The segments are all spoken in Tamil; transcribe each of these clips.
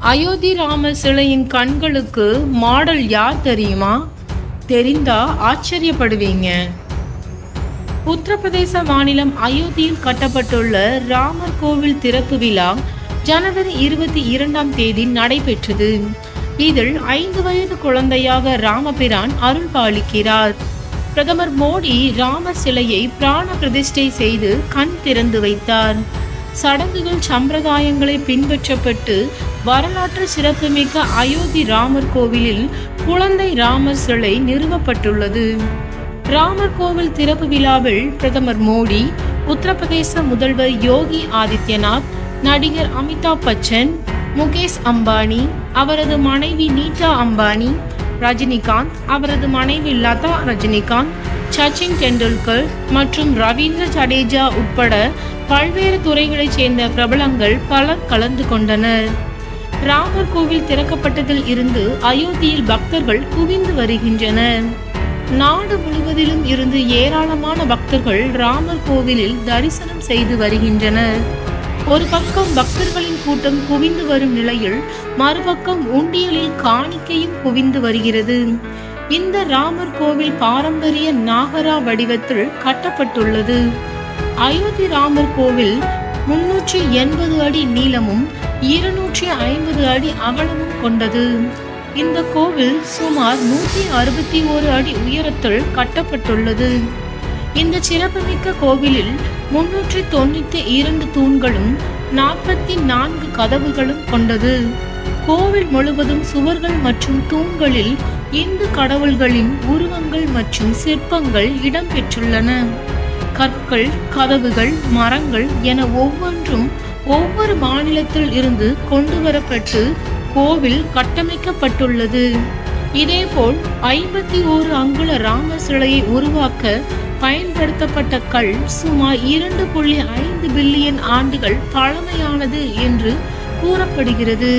அயோத்தி ராமர் சிலையின் கண்களுக்கு மாடல் யார் தெரியுமா? தெரிந்தா ஆச்சரியப்படுவீங்க. உத்தரப்பிரதேச மாநிலம் அயோத்தியில் கட்டப்பட்டுள்ள ராமர் கோவில் திறப்பு விழா ஜனவரி இருபத்தி இரண்டாம் தேதி நடைபெற்றது. இதில் ஐந்து வயது குழந்தையாக ராமபிரான் அருள் பாலிக்கிறார் பிரதமர் மோடி ராமர் சிலையை பிராண பிரதிஷ்டை செய்து கண் திறந்து வைத்தார். சடங்குகள் சம்பிரதாயங்களை பின்பற்றப்பட்டு வரலாற்று சிறப்புமிக்க அயோத்தி ராமர் கோவிலில் குழந்தை ராமர் சிலை நிறுவப்பட்டுள்ளது. ராமர் கோவில் திறப்பு விழாவில் பிரதமர் மோடி உத்தரப்பிரதேச முதல்வர் யோகி ஆதித்யநாத் நடிகர் அமிதாப் பச்சன் முகேஷ் அம்பானி அவரது மனைவி நீதா அம்பானி ரஜினிகாந்த் அவரது மனைவி லதா ரஜினிகாந்த் சச்சின் டெண்டுல்கர் மற்றும் ரவீந்திர ஜடேஜா உட்பட பல்வேறு துறைகளைச் சேர்ந்த பிரபலங்கள் பலர் கலந்து கொண்டனர். ராமர் கோவில் திறக்கப்பட்டதில் இருந்து அயோத்தியில் பக்தர்கள் குவிந்து வருகின்றனர். நாடு முழுவதிலும் இருந்து ஏராளமான பக்தர்கள் ராமர் கோவிலில் தரிசனம் செய்து வருகின்றனர். ஒரு பக்கம் பக்தர்களின் கூட்டம் குவிந்து வரும் நிலையில் மறுபக்கம் உண்டியலில் காணிக்கையும் குவிந்து வருகிறது. இந்த ராமர் கோவில் பாரம்பரிய நாகரா வடிவத்தில் கட்டப்பட்டுள்ளது. அயோத்தி ராமர் கோவில் முன்னூற்றி எண்பது அடி நீளமும் இருநூற்றி ஐம்பது அடி அகலமும் கொண்டது. இந்த கோவில் சுமார் நூற்றி அறுபத்தி ஓரு அடி உயரத்தில் கட்டப்பட்டுள்ளது. இந்த சிறப்புமிக்க கோவிலில் முன்னூற்றி தொண்ணூற்றி இரண்டு தூண்களும் நாற்பத்தி நான்கு கதவுகளும் கொண்டது. கோவில் முழுவதும் சுவர்கள் மற்றும் தூண்களில் இந்து கடவுள்களின் உருவங்கள் மற்றும் சிற்பங்கள் இடம்பெற்றுள்ளன. கற்கள் கதவுகள் மரங்கள் என ஒவ்வொன்றும் ஒவ்வொரு மாநிலத்தில் இருந்து கொண்டு வரப்பட்டு கோவில் கட்டமைக்கப்பட்டுள்ளது. இதேபோல் ஐம்பத்தி ஓரு அங்குல ராம சிலையை உருவாக்க பயன்படுத்தப்பட்ட கல் சுமார் இரண்டு புள்ளி ஐந்து பில்லியன் ஆண்டுகள் பழமையானது என்று கூறப்படுகிறது.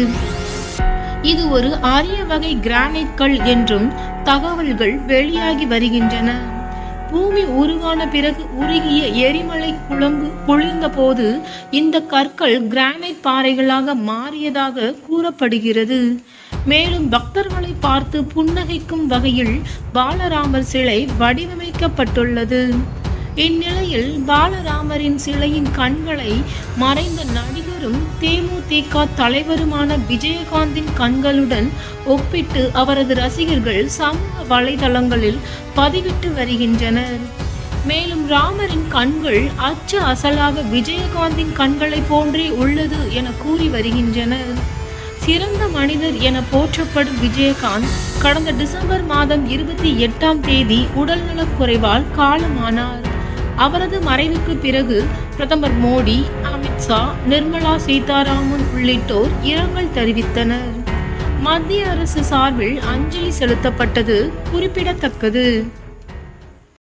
இது ஒரு அரிய வகை கிரானைட் கல் என்றும் தகவல்கள் வெளியாகி வருகின்றன. பூமி உருவான பிறகு உருகிய எரிமலை குழம்பு பொழிந்த போது இந்த கற்கள் கிரானைட் பாறைகளாக மாறியதாக கூறப்படுகிறது. மேலும் பக்தர்களை பார்த்து புன்னகைக்கும் வகையில் பாலராமர் சிலை வடிவமைக்கப்பட்டுள்ளது. இந்நிலையில் பாலராமரின் சிலையின் கண்களை மறைந்த நடிகரும் தேமுதிக தலைவருமான விஜயகாந்தின் கண்களுடன் ஒப்பிட்டு அவரது ரசிகர்கள் சமூக வலைதளங்களில் பதிவிட்டு வருகின்றனர். மேலும் ராமரின் கண்கள் அச்சு அசலாக விஜயகாந்தின் கண்களைப் போன்றே உள்ளது என கூறி வருகின்றனர். சிறந்த மனிதர் என போற்றப்படும் விஜயகாந்த் கடந்த டிசம்பர் மாதம் இருபத்தி எட்டாம் தேதி உடல்நலக் குறைவால் காலமானார். அவரது மறைவுக்கு பிறகு பிரதமர் மோடி அமித்ஷா நிர்மலா சீதாராமன் உள்ளிட்டோர் இரங்கல் தெரிவித்தனர். மத்திய அரசு சார்பில் அஞ்சலி செலுத்தப்பட்டது குறிப்பிடத்தக்கது.